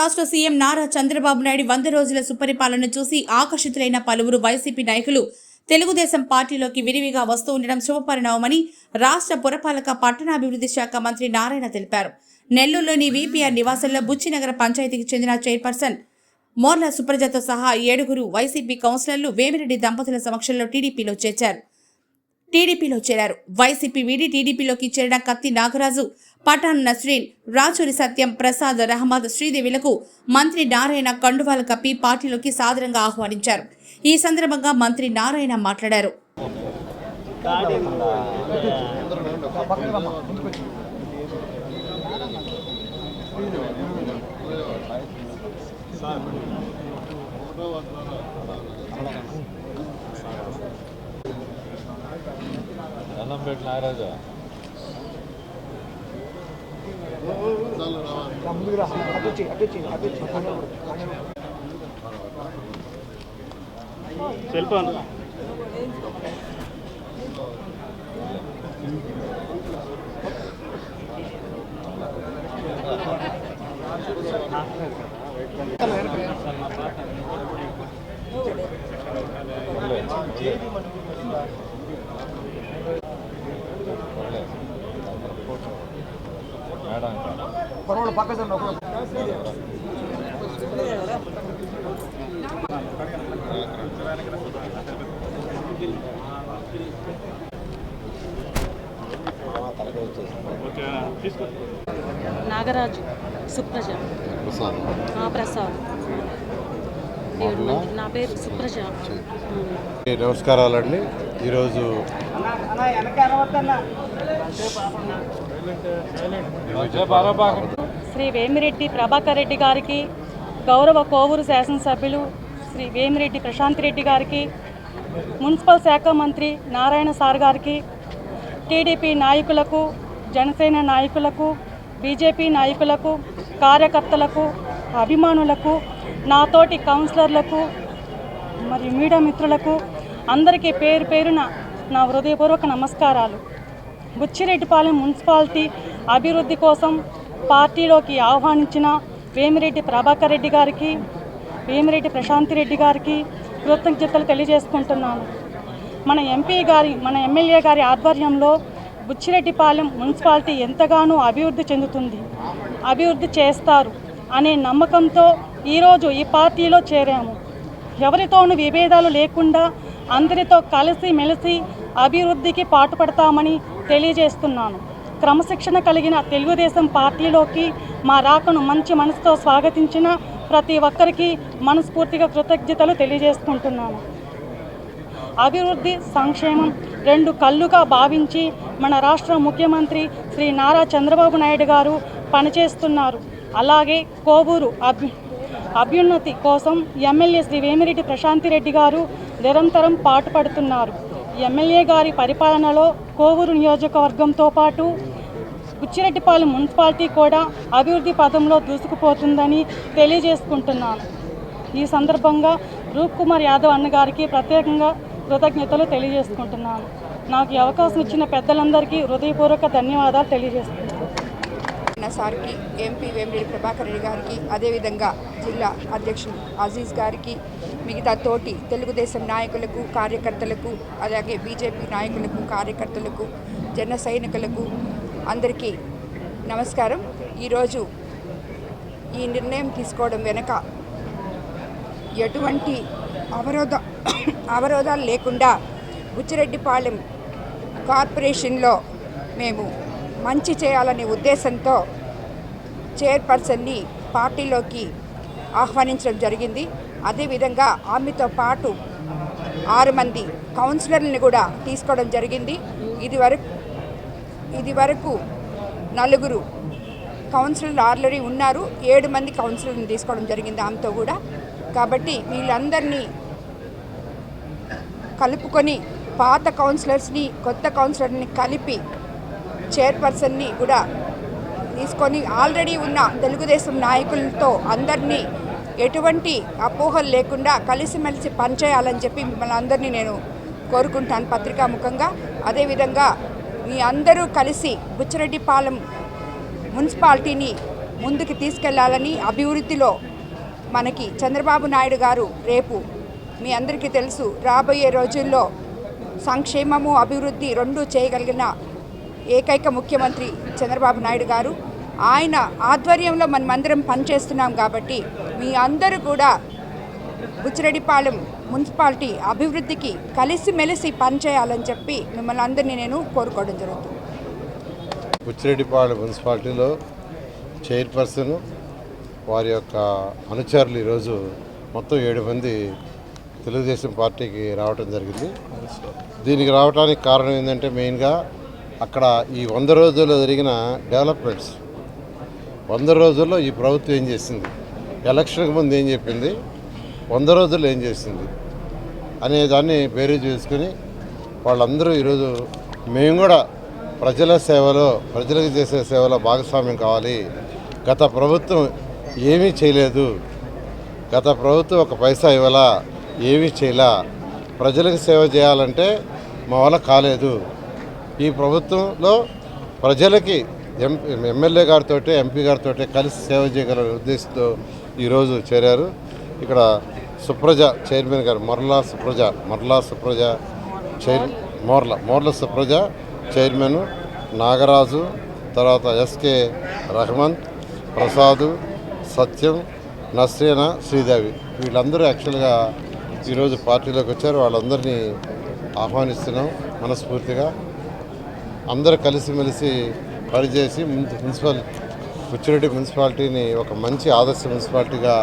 రాష్ట్ర సీఎం నారా చంద్రబాబు నాయుడు వంద రోజుల సుపరిపాలన చూసి ఆకర్షితులైన పలువురు వైసీపీ నాయకులు తెలుగుదేశం పార్టీలోకి విరివిగా వస్తూ ఉండడం శుభపరిణామమని రాష్ట్ర పురపాలక పట్టణాభివృద్ధి శాఖ మంత్రి నారాయణ తెలిపారు. నెల్లూరులోని వీపీఆర్ నివాసంలో బుచ్చినగర పంచాయతీకి చెందిన చైర్పర్సన్ మోర్ల సుప్రజతో సహా ఏడుగురు వైసీపీ కౌన్సిలర్లు వేమిరెడ్డి దంపతుల సమక్షంలో టీడీపీలో చేర్చారు. టీడీపీలో చేరారు. వైసీపీ వీడి టీడీపీలోకి చేరిన కత్తి నాగరాజు పఠాన్ నస్రీన్ రాచూరి సత్యం ప్రసాద్ రహమద్ శ్రీదేవిలకు మంత్రి నారాయణ కండువాలు కప్పి పార్టీలోకి సాదరంగా ఆహ్వానించారు. ఈ సందర్భంగా మంత్రి నారాయణ మాట్లాడారు. అన్నం పెట్టిన Nagaraju cell phone madam Nagaraju Supraja Prasad నా పేరు సుప్రజ. నమస్కారాలండి ఈరోజు బాబాకు శ్రీ వేమిరెడ్డి ప్రభాకర్ రెడ్డి గారికి గౌరవ కోవూరు శాసనసభ్యులు శ్రీ వేమిరెడ్డి ప్రశాంత్ రెడ్డి గారికి మున్సిపల్ శాఖ మంత్రి నారాయణ సార్ గారికి టీడీపీ నాయకులకు జనసేన నాయకులకు బీజేపీ నాయకులకు కార్యకర్తలకు అభిమానులకు నాతోటి కౌన్సిలర్లకు మరియు మీడియా మిత్రులకు అందరికీ పేరు పేరున నా హృదయపూర్వక నమస్కారాలు. బుచ్చిరెడ్డిపాలెం మున్సిపాలిటీ అభివృద్ధి కోసం పార్టీలోకి ఆహ్వానించిన వేమిరెడ్డి ప్రభాకర్ రెడ్డి గారికి వేమిరెడ్డి ప్రశాంతి రెడ్డి గారికి కృతజ్ఞతలు తెలియజేసుకుంటున్నాను. మన ఎంపీ గారి మన ఎమ్మెల్యే గారి ఆధ్వర్యంలో బుచ్చిరెడ్డిపాలెం మున్సిపాలిటీ ఎంతగానో అభివృద్ధి చెందుతుంది. అభివృద్ధి చేస్తారు అనే నమ్మకంతో ఈరోజు ఈ పార్టీలో చేరాము. ఎవరితోనూ విభేదాలు లేకుండా అందరితో కలిసి మెలిసి అభివృద్ధికి పాటుపడతామని తెలియజేస్తున్నాను. క్రమశిక్షణ కలిగిన తెలుగుదేశం పార్టీలోకి మా రాకను మంచి మనసుతో స్వాగతించిన ప్రతి ఒక్కరికి మనస్ఫూర్తిగా కృతజ్ఞతలు తెలియజేసుకుంటున్నాను. అభివృద్ధి సంక్షేమం రెండు కళ్ళుగా భావించి మన రాష్ట్ర ముఖ్యమంత్రి శ్రీ నారా చంద్రబాబు నాయుడు గారు పనిచేస్తున్నారు. అలాగే కోవూరు అభ్యు అభ్యున్నతి కోసం ఎమ్మెల్యే శ్రీ వేమిరెడ్డి ప్రశాంతి రెడ్డి గారు నిరంతరం పాటుపడుతున్నారు. ఎమ్మెల్యే గారి పరిపాలనలో కోవూరు నియోజకవర్గంతో పాటు బుచ్చిరెడ్డిపాలెం మున్సిపాలిటీ కూడా అభివృద్ధి పదంలో దూసుకుపోతుందని తెలియజేసుకుంటున్నాను. ఈ సందర్భంగా రూప్ కుమార్ యాదవ్ అన్న గారికి ప్రత్యేకంగా కృతజ్ఞతలు తెలియజేసుకుంటున్నాను. నాకు ఈ అవకాశం ఇచ్చిన పెద్దలందరికీ హృదయపూర్వక ధన్యవాదాలు తెలియజేస్తున్నాను అన్న సార్కి ఎంపీ వేమిరెడ్డి ప్రభాకర్ రెడ్డి గారికి అదేవిధంగా జిల్లా అధ్యక్షులు అజీజ్ గారికి మిగతా తోటి తెలుగుదేశం నాయకులకు కార్యకర్తలకు అలాగే బీజేపీ నాయకులకు కార్యకర్తలకు జన సైనికులకు అందరికీ నమస్కారం. ఈరోజు ఈ నిర్ణయం తీసుకోవడం వెనక ఎటువంటి అవరోధ అవరోధాలు లేకుండా బుచ్చిరెడ్డిపాలెం కార్పొరేషన్లో మేము మంచి చేయాలనే ఉద్దేశంతో చైర్పర్సన్ని పార్టీలోకి ఆహ్వానించడం జరిగింది. అదేవిధంగా ఆమెతో పాటు ఆరు మంది కౌన్సిలర్లను కూడా తీసుకోవడం జరిగింది. ఇది వరకు ఇది వరకు నలుగురు కౌన్సిలర్లు ఆల్రెడీ ఉన్నారు. ఏడు మంది కౌన్సిలర్ని తీసుకోవడం జరిగింది ఆమెతో కూడా. కాబట్టి వీళ్ళందరినీ కలుపుకొని పాత కౌన్సిలర్స్ని కొత్త కౌన్సిలర్ని కలిపి చైర్పర్సన్ని కూడా తీసుకొని ఆల్రెడీ ఉన్న తెలుగుదేశం నాయకులతో అందరినీ ఎటువంటి అపోహలు లేకుండా కలిసిమెలిసి పనిచేయాలని చెప్పి మిమ్మల్ని అందరినీ నేను కోరుకుంటాను పత్రికాముఖంగా. అదేవిధంగా మీ అందరూ కలిసి బుచ్చిరెడ్డిపాలెం మున్సిపాలిటీని ముందుకు తీసుకెళ్ళాలని అభివృద్ధిలో మనకి చంద్రబాబు నాయుడు గారు రేపు మీ అందరికీ తెలుసు రాబోయే రోజుల్లో సంక్షేమము అభివృద్ధి రెండూ చేయగలిగిన ఏకైక ముఖ్యమంత్రి చంద్రబాబు నాయుడు గారు. ఆయన ఆధ్వర్యంలో మనమందరం పనిచేస్తున్నాం కాబట్టి మీ అందరూ కూడా బుచ్చిరెడ్డిపాలెం మున్సిపాలిటీ అభివృద్ధికి కలిసిమెలిసి పనిచేయాలని చెప్పి మిమ్మల్ని అందరినీ నేను కోరుకోవడం జరుగుతుంది. బుచ్చిరెడ్డిపాలెం మున్సిపాలిటీలో చైర్పర్సన్ వారి యొక్క అనుచరులు ఈరోజు మొత్తం ఏడు మంది తెలుగుదేశం పార్టీకి రావటం జరిగింది. దీనికి రావడానికి కారణం ఏంటంటే మెయిన్గా అక్కడ ఈ వంద రోజుల్లో జరిగిన డెవలప్మెంట్స్. వంద రోజుల్లో ఈ ప్రభుత్వం ఏం చేసింది? ఎలక్షన్కి ముందు ఏం చెప్పింది? వంద రోజులు ఏం చేసింది అనే దాన్ని బేరీజ్ చేసుకుని వాళ్ళందరూ ఈరోజు మేము కూడా ప్రజల సేవలో ప్రజలకు చేసే సేవలో భాగస్వామ్యం కావాలి. గత ప్రభుత్వం ఏమీ చేయలేదు. గత ప్రభుత్వం ఒక పైసా ఇవ్వాలా? ఏమీ చేయలా? ప్రజలకు సేవ చేయాలంటే మా వల్ల కాలేదు. ఈ ప్రభుత్వంలో ప్రజలకి ఎం ఎమ్మెల్యే గారితో ఎంపీ గారితో కలిసి సేవ చేయగల ఉద్దేశంతో ఈరోజు చేరారు. ఇక్కడ సుప్రజ చైర్మన్ గారు మొర్లా సుప్రజ మొర్లా సుప్రజ చైర్ మోర్ల మోర్ల సుప్రజ చైర్మన్ నాగరాజు తర్వాత ఎస్కే రహమాన్ ప్రసాదు సత్యం నస్రీన శ్రీదేవి. వీళ్ళందరూ యాక్చువల్గా ఈరోజు పార్టీలోకి వచ్చారు. వాళ్ళందరినీ ఆహ్వానిస్తున్నాం మనస్ఫూర్తిగా. అందరూ కలిసిమెలిసి పనిచేసి మున్సిపల్ బుచ్చిరెడ్డి మున్సిపాలిటీని ఒక మంచి ఆదర్శ మున్సిపాలిటీగా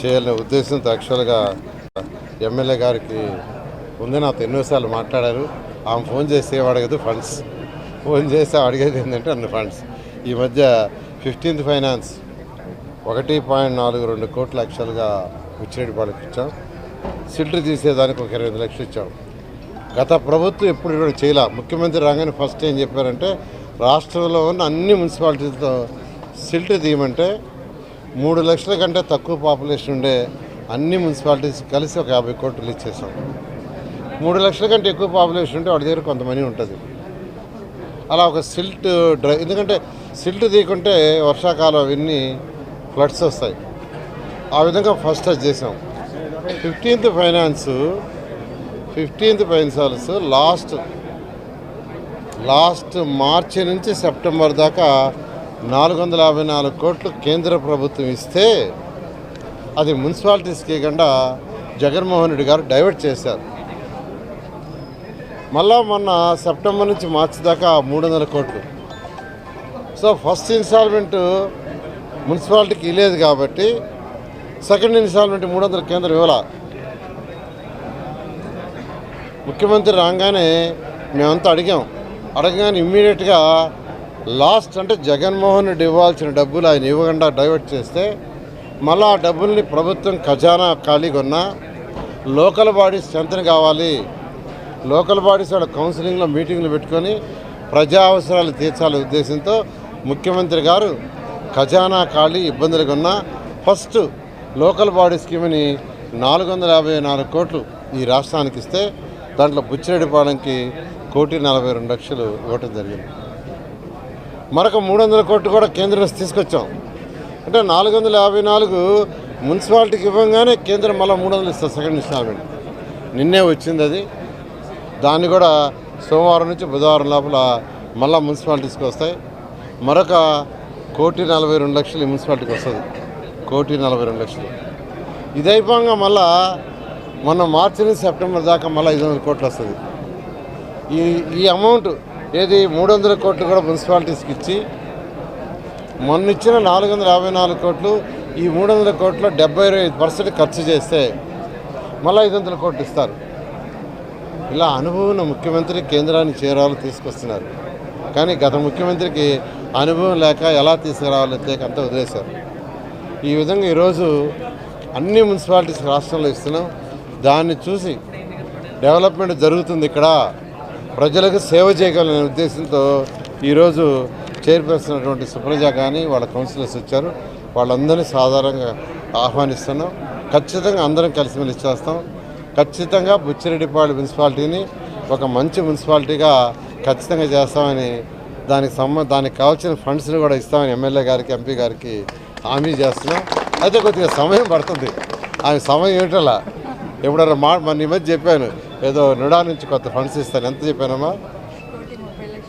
చేయాలనే ఉద్దేశంతో యాక్చువల్గా ఎమ్మెల్యే గారికి ముందే నాతో ఎన్నోసార్లు మాట్లాడారు. ఆమె ఫోన్ చేసి అడగదు ఫండ్స్. ఫోన్ చేసి అడిగేది ఏంటంటే అన్ని ఫండ్స్. ఈ మధ్య ఫిఫ్టీన్త్ ఫైనాన్స్ ఒకటి పాయింట్ నాలుగు రెండు కోట్లు యాక్చువల్గా బుచ్చిరెడ్డిపాళెకి ఇచ్చాం. సిల్టర్ తీసేదానికి ఒక ఇరవై లక్షలు ఇచ్చాం. గత ప్రభుత్వం ఎప్పుడు కూడా చేయలే. ముఖ్యమంత్రి రాగానే ఫస్ట్ ఏం చెప్పారంటే రాష్ట్రంలో ఉన్న అన్ని మున్సిపాలిటీలతో సిల్ట్ తీయమంటే మూడు లక్షల కంటే తక్కువ పాపులేషన్ ఉండే అన్ని మున్సిపాలిటీస్ కలిసి ఒక యాభై కోట్లు ఇచ్చేసాం మూడు లక్షల కంటే ఎక్కువ పాపులేషన్ ఉంటే వాడి దగ్గర కొంత మనీ ఉంటుంది. అలా ఒక సిల్ట్ డ్రై ఎందుకంటే సిల్ట్ తీయకుంటే వర్షాకాలం అవన్నీ ఫ్లడ్స్ వస్తాయి. ఆ విధంగా ఫస్ట్ టచ్ చేసాం fifteenth finance fifteenth finance last last March నుంచి సెప్టెంబర్ దాకా నాలుగు వందల యాభై నాలుగు కోట్లు కేంద్ర ప్రభుత్వం ఇస్తే అది మున్సిపాలిటీస్కి ఇవ్వకుండా జగన్మోహన్ రెడ్డి గారు డైవర్ట్ చేశారు. మళ్ళా మొన్న సెప్టెంబర్ నుంచి మార్చి దాకా మూడు వందల కోట్లు. సో ఫస్ట్ ఇన్స్టాల్మెంట్ మున్సిపాలిటీకి ఇవ్వలేదు కాబట్టి సెకండ్ ఇన్స్టాల్మెంట్ మూడు వందల కేంద్రం ఇవ్వాల ముఖ్యమంత్రి రాగానే మేమంతా అడిగాం. అడగగానే ఇమ్మీడియట్గా లాస్ట్ అంటే జగన్మోహన్ రెడ్డి ఇవ్వాల్సిన డబ్బులు ఆయన ఇవ్వకుండా డైవర్ట్ చేస్తే మళ్ళీ ఆ డబ్బుల్ని ప్రభుత్వం ఖజానా ఖాళీగా ఉన్న లోకల్ బాడీస్ స్ట్రెంత్ కావాలి. లోకల్ బాడీస్ వాళ్ళ కౌన్సిలింగ్లో మీటింగ్లు పెట్టుకొని ప్రజా అవసరాలు తీర్చాలనే ఉద్దేశంతో ముఖ్యమంత్రి గారు ఖజానా ఖాళీ ఇబ్బందులుగా ఉన్న ఫస్ట్ లోకల్ బాడీ స్కీమ్ని నాలుగు వందల యాభై నాలుగు కోట్లు ఈ రాష్ట్రానికి ఇస్తే దాంట్లో బుచ్చిరెడ్డిపాలెంకి కోటి నలభై రెండు లక్షలు ఇవ్వటం జరిగింది. మరొక మూడు వందల కోట్లు కూడా కేంద్రం నుంచి తీసుకొచ్చాం. అంటే నాలుగు వందల యాభై నాలుగు మున్సిపాలిటీకి ఇవ్వగానే కేంద్రం మళ్ళీ మూడు వందలు ఇస్తారు సెకండ్ ఇన్స్టాల్మెంట్. నిన్నే వచ్చింది అది దాన్ని కూడా సోమవారం నుంచి బుధవారం లోపల మళ్ళీ మున్సిపాలిటీస్కి వస్తాయి. మరొక కోటి నలభై రెండు లక్షలు మున్సిపాలిటీకి వస్తుంది. కోటి నలభై రెండు లక్షలు. ఇది అయిపోగా మళ్ళా మొన్న మార్చి నుంచి సెప్టెంబర్ దాకా మళ్ళీ ఐదు వందల కోట్లు వస్తుంది. ఈ ఈ అమౌంట్ ఏది మూడు వందల కోట్లు కూడా మున్సిపాలిటీస్కి ఇచ్చి మొన్న ఇచ్చిన నాలుగు వందల యాభై నాలుగు కోట్లు ఈ మూడు వందల కోట్లు డెబ్బై ఐదు పర్సెంట్ ఖర్చు చేస్తే మళ్ళీ ఐదు వందల కోట్లు ఇస్తారు. ఇలా అనుభవం ముఖ్యమంత్రి కేంద్రాన్ని చేరాలని తీసుకొస్తున్నారు. కానీ గత ముఖ్యమంత్రికి అనుభవం లేక ఎలా తీసుకురావాలో తెలియక అంతా వదిలేశారు. ఈ విధంగా ఈరోజు అన్ని మున్సిపాలిటీస్ రాష్ట్రంలో ఇస్తున్నాం. దాన్ని చూసి డెవలప్మెంట్ జరుగుతుంది ఇక్కడ. ప్రజలకు సేవ చేయగలనే ఉద్దేశంతో ఈరోజు చైర్పర్సన్ అటువంటి సుప్రజ కానీ వాళ్ళ కౌన్సిలర్స్ వచ్చారు. వాళ్ళందరినీ సాధారణంగా ఆహ్వానిస్తున్నాం. ఖచ్చితంగా అందరం కలిసిమెలిసి చేస్తాం. ఖచ్చితంగా బుచ్చిరెడ్డిపాడు మున్సిపాలిటీని ఒక మంచి మున్సిపాలిటీగా ఖచ్చితంగా చేస్తామని దానికి సంబ దానికి కావాల్సిన ఫండ్స్ని కూడా ఇస్తామని ఎమ్మెల్యే గారికి ఎంపీ గారికి హామీ చేస్తున్నాం. అయితే కొద్దిగా సమయం పడుతుంది. ఆమె సమయం ఏమిటలా? ఎప్పుడన్నా మా మన ఈ మధ్య చెప్పాను. ఏదో నుడా నుంచి కొత్త ఫండ్స్ ఇస్తాను. ఎంత చెప్పానమ్మా?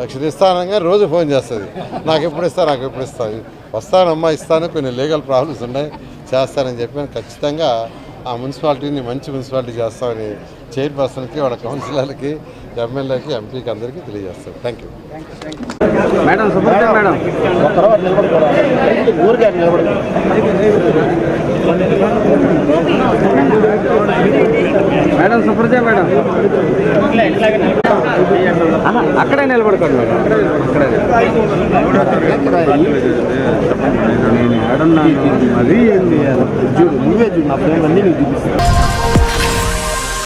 లక్షలు ఇస్తానగా రోజు ఫోన్ చేస్తుంది. నాకు ఎప్పుడు ఇస్తా నాకు ఎప్పుడు ఇస్తా. వస్తానమ్మా ఇస్తాను. కొన్ని లీగల్ ప్రాబ్లమ్స్ ఉన్నాయి. చేస్తానని చెప్పాను. ఖచ్చితంగా ఆ మున్సిపాలిటీని మంచి మున్సిపాలిటీ చేస్తామని చైర్పర్సన్కి వాళ్ళ కౌన్సిలర్కి ఎమ్మెల్యేకి ఎంపీకి అందరికీ తెలియజేస్తాను. Thank you. Madam madam. ఊరికే మేడం. అక్కడే నిలబడుకోండి మేడం. అక్కడే నేను ఆడున్నాను అది నువ్వే చూడు నా ప్రేమ అన్నీ నీకు చూపిస్తాను